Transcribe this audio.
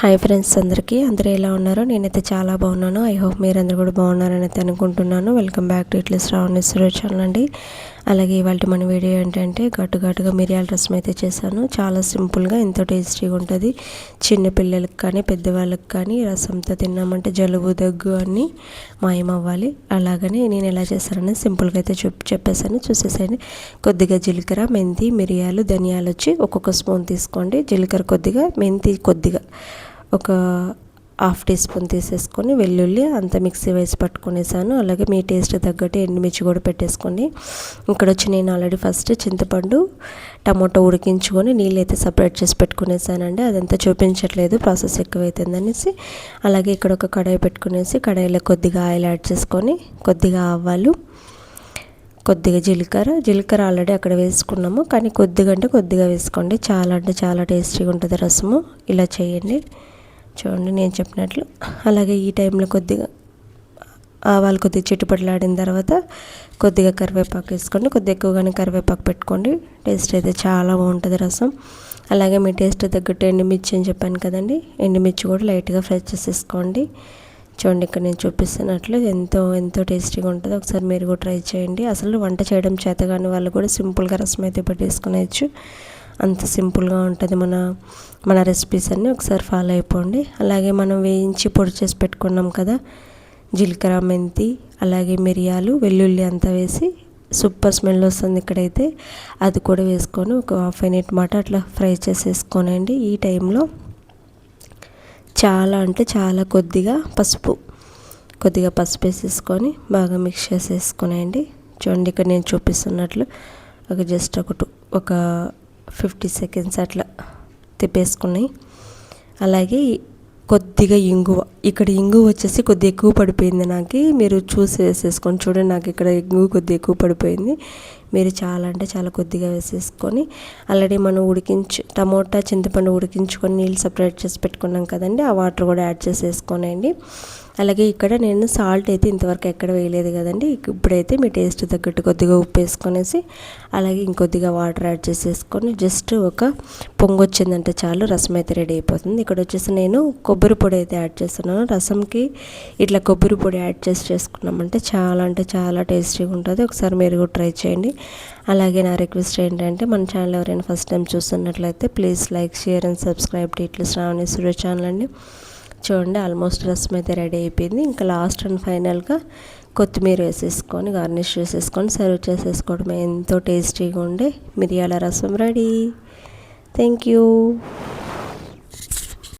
Hi friends అందరికీ. అందరూ ఎలా ఉన్నారో నేనైతే చాలా బాగున్నాను. ఐ హోప్ మీరు అందరూ కూడా బాగున్నారని అయితే అనుకుంటున్నాను. వెల్కమ్ బ్యాక్ టు ఇట్లీస్ రావణేశ్వర ఛానల్ అండి. అలాగే ఇవాళ మన వీడియో ఏంటంటే ఘాటు ఘాటుగా మిరియాల రసం అయితే చేశాను. చాలా సింపుల్గా ఎంతో టేస్టీగా ఉంటుంది. చిన్నపిల్లలకు కానీ పెద్దవాళ్ళకి కానీ రసంతో తిన్నామంటే జలుబు దగ్గు అన్నీ మాయమవ్వాలి. అలాగనే నేను ఎలా చేశానని సింపుల్గా అయితే చెప్ చెప్పేసాను చూసేసాను కొద్దిగా జీలకర్ర మెంతి మిరియాలు ధనియాలు వచ్చి ఒక్కొక్క స్పూన్ తీసుకోండి. జీలకర్ర కొద్దిగా మెంతి కొద్దిగా. ఒక హాఫ్ టీ స్పూన్ తీసేసుకొని వెల్లుల్లి అంత మిక్సీ వేసి పట్టుకునేసాను. అలాగే మీ టేస్ట్ తగ్గట్టు ఎండుమిర్చి కూడా పెట్టేసుకోండి. ఇక్కడ వచ్చి నేను ఆల్రెడీ ఫస్ట్ చింతపండు టమాటో ఉడికించుకొని నీళ్ళు అయితే సపరేట్ చేసి పెట్టుకునేసానండి. అదంతా చూపించట్లేదు ప్రాసెస్ ఎక్కువైతుందనేసి. అలాగే ఇక్కడ ఒక కడాయి పెట్టుకునేసి కడాయిలో కొద్దిగా ఆయిల్ యాడ్ చేసుకొని కొద్దిగా ఆవాలు కొద్దిగా జీలకర్ర. జీలకర్ర ఆల్రెడీ అక్కడ వేసుకున్నాము కానీ కొద్దిగా అంటే కొద్దిగా వేసుకోండి. చాలా అంటే చాలా టేస్టీగా ఉంటుంది రసము. ఇలా చేయండి. చూడండి నేను చెప్పినట్లు. అలాగే ఈ టైంలో కొద్దిగా ఆవాలు కొద్దిగా చిట్టుపట్లాడిన తర్వాత కొద్దిగా కరివేపాకు వేసుకోండి. కొద్దిగా ఎక్కువగానే కరివేపాకు పెట్టుకోండి. టేస్ట్ అయితే చాలా బాగుంటుంది రసం. అలాగే మీ టేస్ట్ తగ్గట్టు ఎండుమిర్చి అని చెప్పాను కదండి. ఎండుమిర్చి కూడా లైట్గా ఫ్రై చేసేసుకోండి. చూడండి ఇక్కడ నేను చూపిస్తున్నట్లు ఎంతో ఎంతో టేస్టీగా ఉంటుంది. ఒకసారి మీరు కూడా ట్రై చేయండి. అసలు వంట చేయడం చేత కానీ వాళ్ళు కూడా సింపుల్గా రసం అయితే పెట్టేసుకునేచ్చు అంత సింపుల్గా ఉంటుంది మన మన రెసిపీస్ అన్నీ. ఒకసారి ఫాలో అయిపోండి. అలాగే మనం వేయించి పొడి చేసి పెట్టుకున్నాం కదా జీలకర్ర మెంతి అలాగే మిరియాలు వెల్లుల్లి అంతా వేసి సూపర్ స్మెల్ వస్తుంది ఇక్కడైతే. అది కూడా వేసుకొని ఒక హాఫ్ మినిట్ మాట అట్లా ఫ్రై చేసేసుకోనండి. ఈ టైంలో చాలా అంటే చాలా కొద్దిగా పసుపు కొద్దిగా పసుపు వేసేసుకొని బాగా మిక్స్ చేసేసుకునేయండి చూడండి ఇక్కడ నేను చూపిస్తున్నట్లు ఒక జస్ట్ ఒక ఒక ఫిఫ్టీ సెకండ్స్ అట్లా తిప్పేసుకున్నాయి. అలాగే కొద్దిగా ఇంగువ. ఇక్కడ ఇంగువ వచ్చేసి కొద్దిగా ఎక్కువ పడిపోయింది నాకు. మీరు చూసి వేసేసుకొని చూడండి నాకు ఇక్కడ ఇంగువ కొద్దిగా ఎక్కువ పడిపోయింది. మీరు చాలా అంటే చాలా కొద్దిగా వేసేసుకొని ఆల్రెడీ మనం ఉడికించి టమోటా చింతపండు ఉడికించుకొని నీళ్ళు సపరేట్ చేసి పెట్టుకున్నాం కదండి ఆ వాటర్ కూడా యాడ్ చేసేసుకోనండి అలాగే ఇక్కడ నేను సాల్ట్ అయితే ఇంతవరకు ఎక్కడ వేయలేదు కదండి. ఇప్పుడైతే మీ టేస్ట్ తగ్గట్టు కొద్దిగా ఉప్పు వేసుకొనేసి అలాగే ఇంకొద్దిగా వాటర్ యాడ్ చేసేసుకొని జస్ట్ ఒక పొంగు వచ్చిందంటే చాలు రసం అయితే రెడీ అయిపోతుంది. ఇక్కడ వచ్చేసి నేను కొబ్బరి పొడి అయితే యాడ్ చేస్తున్నాను. రసంకి ఇట్లా కొబ్బరి పొడి యాడ్ చేసి చేసుకున్నామంటే చాలా అంటే చాలా టేస్టీగా ఉంటుంది. ఒకసారి మీరు కూడా ట్రై చేయండి. అలాగే నా రిక్వెస్ట్ ఏంటంటే మన ఛానల్ ఎవరైనా ఫస్ట్ టైం చూస్తున్నట్లయితే please like share and subscribe to ఇట్లా శ్రావణి సూర్య ఛానల్ అండి. చూడండి ఆల్మోస్ట్ రసం అయితే రెడీ అయిపోయింది. ఇంకా లాస్ట్ అండ్ ఫైనల్గా కొత్తిమీర వేసేసుకొని గార్నిష్ చేసేసుకొని సర్వ్ చేసేసుకోవడం ఎంతో టేస్టీగా ఉండే మిరియాల రసం రెడీ థ్యాంక్ యూ